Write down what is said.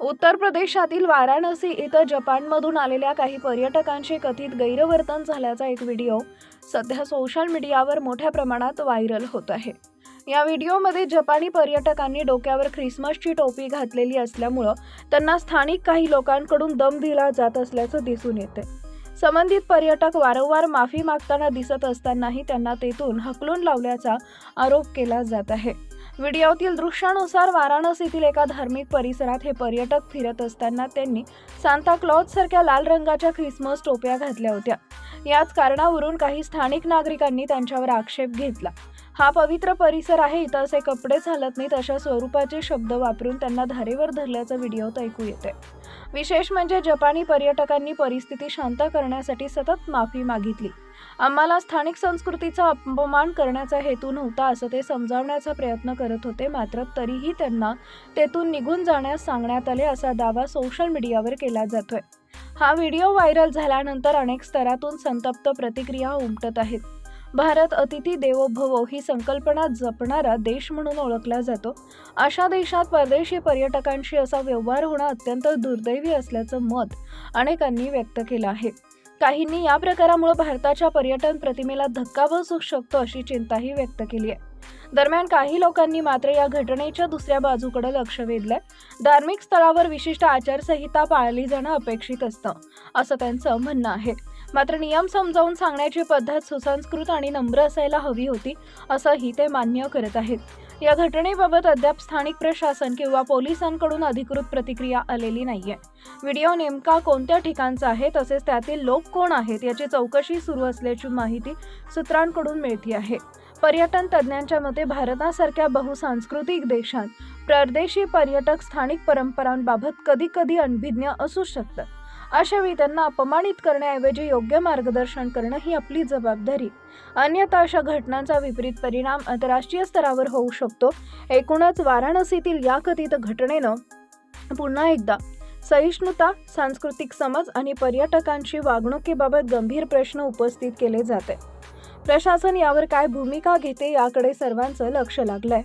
उत्तर प्रदेशातील वाराणसी इथं जपानमधून आलेल्या काही पर्यटकांशी कथित गैरवर्तन झाल्याचा एक व्हिडिओ सध्या सोशल मीडियावर मोठ्या प्रमाणात व्हायरल होत आहे. या व्हिडिओमध्ये जपानी पर्यटकांनी डोक्यावर ख्रिसमसची टोपी घातलेली असल्यामुळं त्यांना स्थानिक काही लोकांकडून दम दिला जात असल्याचं दिसून येते संबंधित पर्यटक वारंवार माफी मागताना दिसत असतानाही त्यांना तेथून हकलून लावल्याचा आरोप केला जात आहे. व्हिडिओतील दृश्यानुसार वाराणसीतील एका धार्मिक परिसरात हे पर्यटक फिरत असताना त्यांनी सांता क्लॉज सारख्या लाल रंगाच्या ख्रिसमस टोप्या घातल्या होत्या. याच कारणावरून काही स्थानिक नागरिकांनी त्यांच्यावर आक्षेप घेतला. हा पवित्र परिसर आहे इथं असे कपडे चालत नाहीत अशा स्वरूपाचे शब्द वापरून त्यांना धारेवर धरल्याचं व्हिडिओत ऐकू येते विशेष म्हणजे जपानी पर्यटकांनी परिस्थिती शांत करण्यासाठी सतत माफी मागितली. आम्हाला स्थानिक संस्कृतीचा अपमान करण्याचा हेतू नव्हता असं ते समजावण्याचा प्रयत्न करत होते मात्र तरीही त्यांना तेथून निघून जाण्यास सांगण्यात आले असा दावा सोशल मीडियावर केला जातोय. हा व्हिडिओ व्हायरल झाल्यानंतर अनेक स्तरातून संतप्त प्रतिक्रिया उमटत आहेत. भारत अतिथी देवो भवो ही संकल्पना जपणारा देश म्हणून ओळखला जातो. अशा देशात परदेशी पर्यटकांशी असा व्यवहार होणं अत्यंत दुर्दैवी असल्याचं मत अनेकांनी व्यक्त केलं आहे. काहींनी या प्रकारामुळे भारताच्या पर्यटन प्रतिमेला धक्का बसू शकतो अशी चिंताही व्यक्त केली आहे. दरम्यान काही लोकांनी मात्र या घटनेच्या दुसऱ्या बाजूकडे लक्ष वेधलंय. धार्मिक स्थळावर विशिष्ट आचारसंहिता पाळली जाणं अपेक्षित असतं असं त्यांचं म्हणणं आहे. मात्र नियम समजावून सांगण्याची पद्धत सुसंस्कृत आणि नम्र असायला हवी होती असंही ते मान्य करत आहेत. या घटनेबाबत अद्याप स्थानिक प्रशासन किंवा पोलिसांकडून अधिकृत प्रतिक्रिया आलेली नाहीये. व्हिडिओ नेमका कोणत्या ठिकाणचा आहे तसेच त्यातील लोक कोण आहेत याची चौकशी सुरू असल्याची माहिती सूत्रांकडून मिळते आहे. पर्यटन तज्ज्ञांच्या मते भारतासारख्या बहुसांस्कृतिक देशात परदेशी पर्यटक स्थानिक परंपरांबाबत कधी कधी अनभिज्ञ असू शकतात. अशावेळी त्यांना अपमानित करण्याऐवजी योग्य मार्गदर्शन करणं ही आपली जबाबदारी. अन्यथा अशा घटनांचा विपरीत परिणाम आंतरराष्ट्रीय स्तरावर होऊ शकतो. एकूणच वाराणसीतील या कथित घटनेनं पुन्हा एकदा सहिष्णुता सांस्कृतिक समज आणि पर्यटकांची वागणुकीबाबत गंभीर प्रश्न उपस्थित केले जाते. प्रशासन यावर काय भूमिका घेते याकडे सर्वांचं लक्ष लागलंय.